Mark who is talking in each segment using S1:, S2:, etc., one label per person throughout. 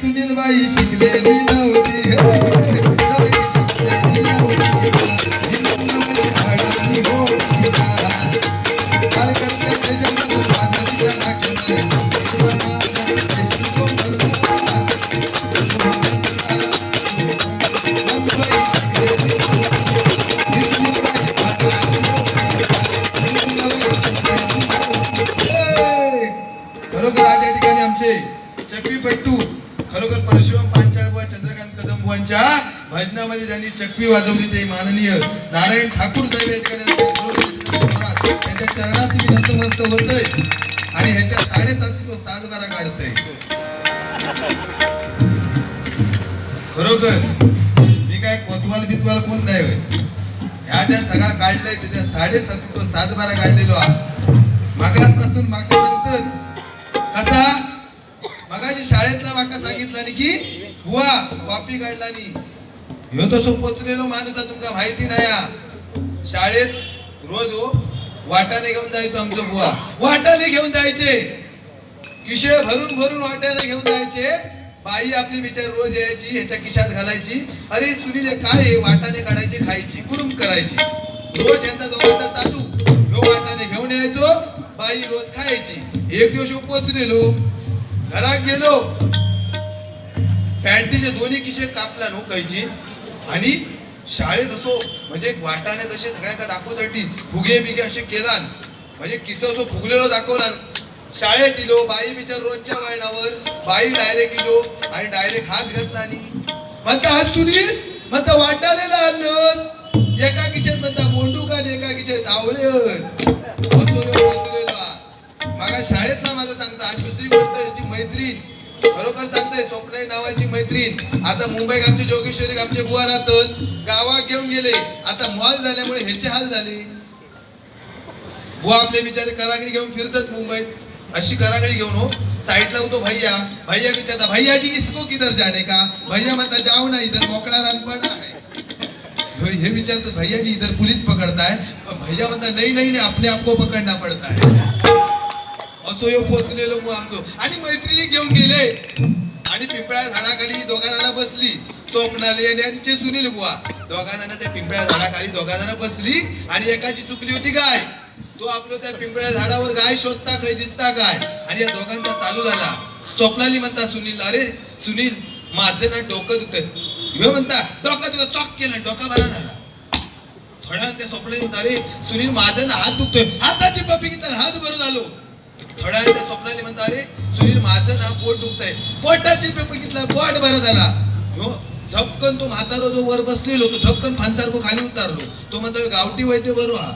S1: सुनील बाई शिकलेली नव्हती. भाषणामध्ये ज्यांनी चकवी वाजवली ते माननीय नारायण ठाकूर साहेब यांच्या चरणात मी नतमस्त होतोय आणि ह्याच्या साडेसात तो सात बारा काढतोय खरोखर मी काय कोतवाल बितवाल कोण नाही होय ह्या ज्या सगळा काढलंय त्याच्या साडेसात तो सात बारा काढलेलो हा माका सांगतात कसा मगाशी शाळेतला माका सांगितलं की बुवा कॉपी काढला नाही ह्यो तसो पोचलेलो माणूस तुमका माहिती नाही शाळेत रोज हो वाटाने घेऊन जायचो आमचं बुवा. वाटाने घेऊन जायचे. किशे भरून भरून वाट्याने घेऊन जायचे. बाई आपली बिचार रोज यायची ह्याच्या खिशात घालायची. अरे सुनील काय वाटाने काढायची खायची कुरुम करायची? रोज यांचा दोघांचा चालू. ह्यो वाटाने घेऊन यायचो बाई रोज खायची. एक दिवस पोचलेलो. घरात गेलो. पॅन्टीचे दोन्ही किशे कापला नो खायची. आणि शाळेत असो म्हणजे वाटाने तसे सगळ्यांका दाखवसाठी फुगे बिगे असे केला म्हणजे किसो असो फुगलेलो दाखवला शाळेत इलो बाई बिचार रोजच्या वळणावर बाई डायरेक्ट इलो आणि डायरेक्ट हात घातला आणि म्हणता हात सुनील म्हणता वाटाणे आणलं एका किशेत म्हणता बोंडूक का एका किशेत आवळे नावाची आता मुंबई आमचे जोगेश्वरी आमचे बुवा राहतात गावात घेऊन गेले. आता मॉल झाल्यामुळे ह्याचे हाल झाले. बुवा आपले बिचारे करागडी घेऊन फिरतात मुंबईत. अशी करागडी घेऊन हो. साईडला होतो भैया. भैया विचारता भैया जी इसको किधर जाने का? भैया म्हणता जाऊ ना इधर मोकळा रानपडा आहे. हे विचारतात भैया जी इधर पुलिस पकडता है? भैया म्हणता नाही नाही नाही अपने आपको पकडना पडता है. असो यो पोचलेलो मग आमचो. आणि मैत्रिणी घेऊन गेले. आणि पिंपळ्या झाडाखाली दोघा जण बसली. स्वप्नाली आणि सुनील बुवा. दोघा जण त्या पिंपळ्या झाडाखाली दोघा जण बसली आणि एकाची चुकली होती गाय. तो आपलं त्या पिंपळ्या झाडावर गाय शोधता खै दिसता गाय. आणि या दोघांचा चालू झाला. स्वप्नाली म्हणता सुनील अरे सुनील माझं ना डोकं दुखत म्हणता डोकं तुझं चॉक केलं डोका बरा झाला. थोड्या त्या स्वप्नाली म्हणता अरे सुनील माझं ना हात दुखतोय. हात पप्पी घेतला हात बरं झालो थोड्या त्या स्वप्नाने म्हणता अरे सुनील माझं ना पोट दुखतंय. पोटाची पेपर घेतला पोट बरा झाला. झपकन तो म्हातारो जो वर बसलेलो तो झपकन फांसारखो खाली उतारलो. तो म्हणतो गावठी वैद्य बरो हा.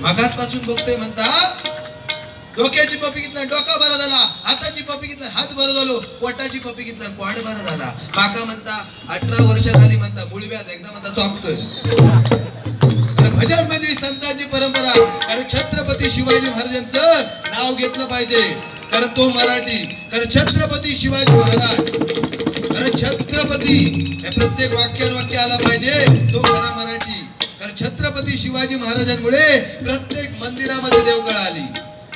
S1: मगात पासून बघतोय म्हणता डोक्याची पपी घेतला डोका बरा झाला. हाताची पपी घेतला हात बरं झालो. पोटाची पपी घेतला पोट बरा झाला. माका म्हणता अठरा वर्ष झाली म्हणता मुळव्यात एकदा म्हणता चॉपतोय तर भजन म्हणजे संतांची परंपरा. कारण छत्रपती शिवाजी महाराजांचं नाव घेतलं पाहिजे. कारण तो मराठी. कारण छत्रपती शिवाजी महाराज. कारण छत्रपती हे प्रत्येक वाक्यान वाक्य आला पाहिजे. तो खरा मराठी. कारण छत्रपती शिवाजी महाराजांमुळे प्रत्येक मंदिरामध्ये देवकळ आली.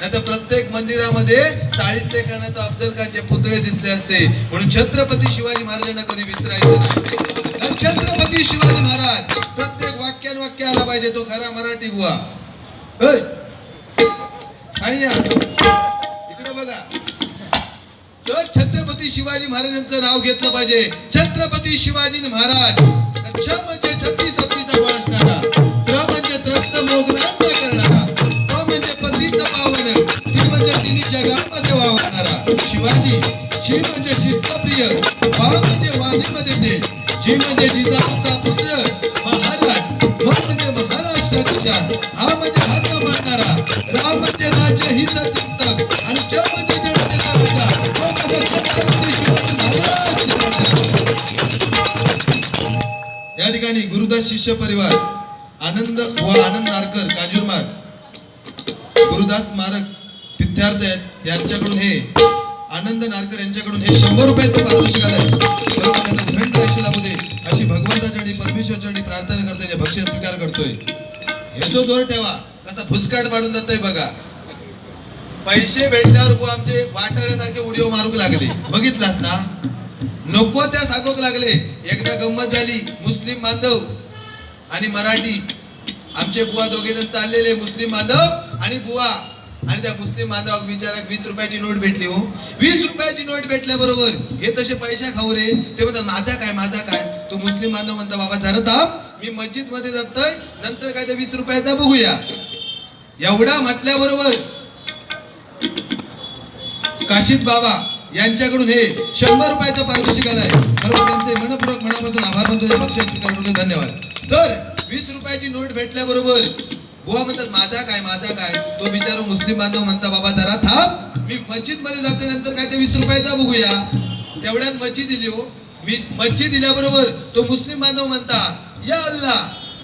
S1: नाही तर प्रत्येक मंदिरामध्ये साडीच लेखांना अफजल खानचे पुतळे दिसले असते. म्हणून छत्रपती शिवाजी महाराजांना कधी विसरायचं नाही. कारण छत्रपती शिवाजी महाराज प्रत्येक वाक्यान वाक्य आला पाहिजे. तो खरा मराठी बुवा. होय काही इकडे बघा. तर छत्रपती शिवाजी महाराजांचं नाव घेतलं पाहिजे. छत्रपती शिवाजी महाराज. छ म्हणजे छत्तीस हत्तीचा बळ असणारा. त्र म्हणजे त्रस्त मोगलांना करणारा. प म्हणजे पतित पावन ती म्हणजे तिने जगामध्ये वावरणारा. शिवाजी शी म्हणजे शिस्तप्रिय. वा म्हणजे वाणीमध्ये ते. जी म्हणजे जिजा या ठिकाणी गुरुदास शिष्य परिवार आनंद व आनंद नारकर कांजूरमार्ग गुरुदास स्मारक विद्यार्थ आहेत यांच्याकडून हे आनंद नारकर यांच्याकडून हे शंभर रुपयाचं पारितोषिक आलं त्यांना आयुष्य लाभू दे अशी भगवंताच्या आणि परमेश्वरच्या आणि प्रार्थना करतोय भक्ष्य स्वीकार करतोय. हे जो जोर ठेवा कसा फुसकाट पाडून जातोय बघा. पैसे भेटल्यावर आमचे वाटाण्यासारखे उडिओ मारूक लागले. बघितलास ना? नको त्या सांगोक लागले. एकदा गंमत झाली मुस्लिम बांधव आणि मराठी. आमचे बुवा दोघे जण चाललेले मुस्लिम बांधव आणि बुवा. आणि त्या मुस्लिम बांधवाक विचाराक वीस रुपयाची नोट भेटली हो. वीस रुपयाची नोट भेटल्याबरोबर हे तसे पैसे खाऊ रे. ते म्हणतात माझा काय माझा काय? तो मुस्लिम बांधव म्हणता बाबा जरा थांब. मी मस्जिदमध्ये जातोय. नंतर काय त्या वीस रुपयाचा बघूया. एवढा म्हटल्याबरोबर काशीद बाबा यांच्याकडून हे शंभर रुपयाचं पारितोषिक आहे सर्व त्यांचे मनपूर्वक मनापासून आभार मानतो. या बक्षीस स्वीकारबद्दल धन्यवाद. तर वीस रुपयाची नोट भेटल्याबरोबर बुवा म्हणतात माझा काय माझा काय? तो बिचारो मुस्लिम बांधव म्हणता बाबा जरा थांब. मी मस्जिदमध्ये जाते नंतर काय ते वीस रुपयाचा बघूया. तेवढ्यात मच्छी दिली हो. मी मच्छी दिल्याबरोबर तो मुस्लिम बांधव म्हणता या अल्ला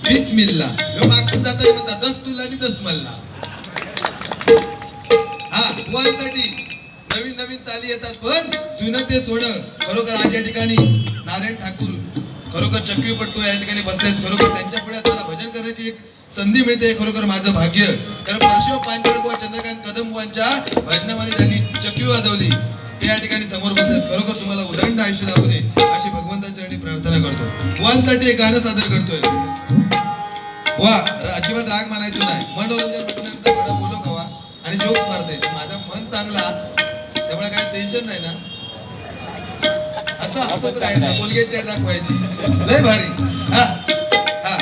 S1: वीस ह्यो मागसून जाताना म्हणता दस तुला आणि दस मल्ला. हा बुवांसाठी नवीन नवीन चाली येतात पण जुनं ते सोनं खरोखर आज या ठिकाणी नारायण ठाकूर खरोखर चक्रीपट्टू या ठिकाणी बसलेत खरोखर त्यांच्या पुढे मला भजन करण्याची एक संधी मिळते खरोखर माझं भाग्य. कारण परशुराम पांचाळ बुवा चंद्रकांत कदम बुवांच्या भजनामध्ये त्यांनी चक्री वाजवली. ते या ठिकाणी समोर बसतात खरोखर तुम्हाला उदंड आयुष्य लावू दे अशी भगवंताच्या प्रार्थना करतो. बुवांसाठी एक गाणं सादर करतोय. वा अजिबात राग मानायचो नाही. मनोरंजन म्हटल्यानंतर बोलो कवा आणि जोक्स मारता येते माझा मन चांगला त्यामुळे काही टेन्शन नाही ना? असं हसत राहायचं कोलगेट चार दाखवायची. लय भारी. हा हा.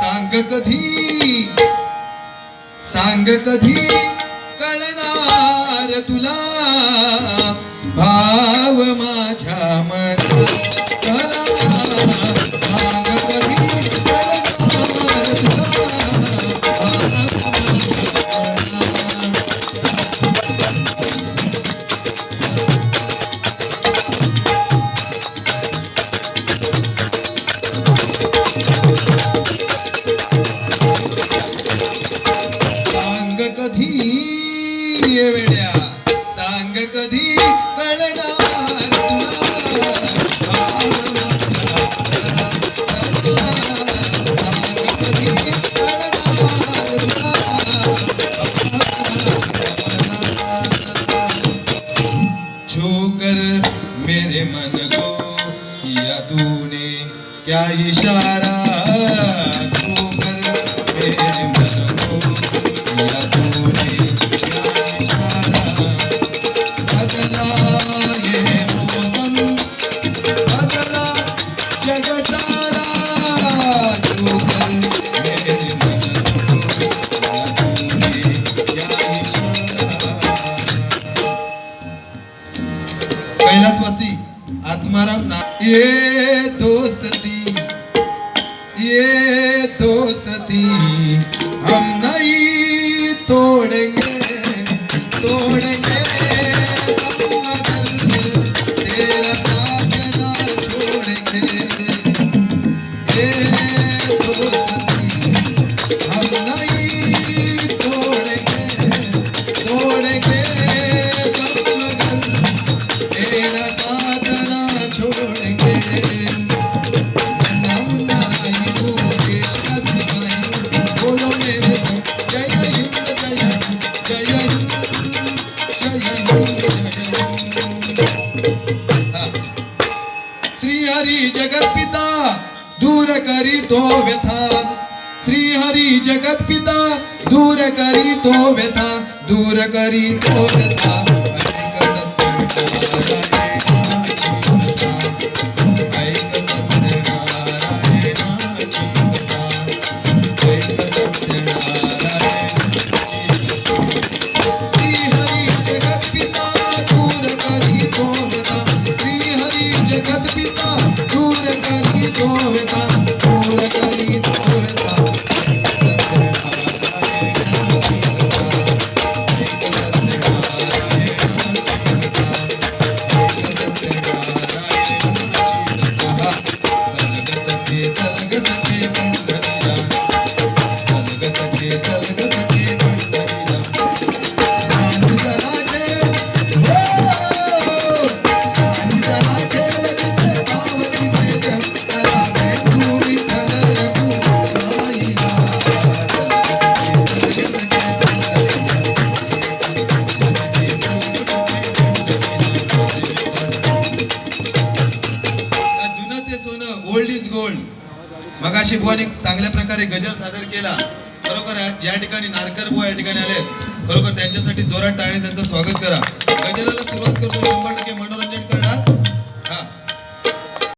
S1: सांग कधी सांग कधी कळणार तुला? भाव माझ्या मनात ये दोस्ती ये दोस्ती हम नहीं तोड़ेंगे तोड़ेंगे हम तेरा साथ ना छोड़ेंगे। ये दोस्ती हम नहीं दूर करी तो व्यथा। श्री हरी जगत पिता दूर करी तो व्यथा दूर करी तो व्यथा। मगाशी बुवानी चांगल्या प्रकारे गजर सादर केला. खरोखर या- ठिकाणी नारकर बुवा या ठिकाणी आलेत. खरोखर त्यांच्यासाठी जोरात टाळणे त्यांचं स्वागत करा. गजराला सुरुवात करतो शंभर